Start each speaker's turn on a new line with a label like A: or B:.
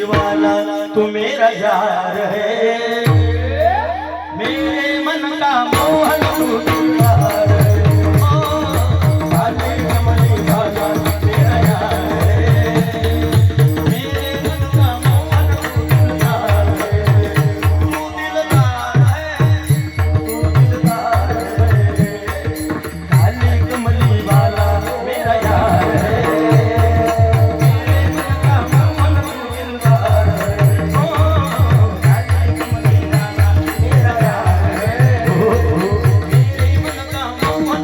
A: दीवाना तू मेरा यार है? मेरे मन का मोहन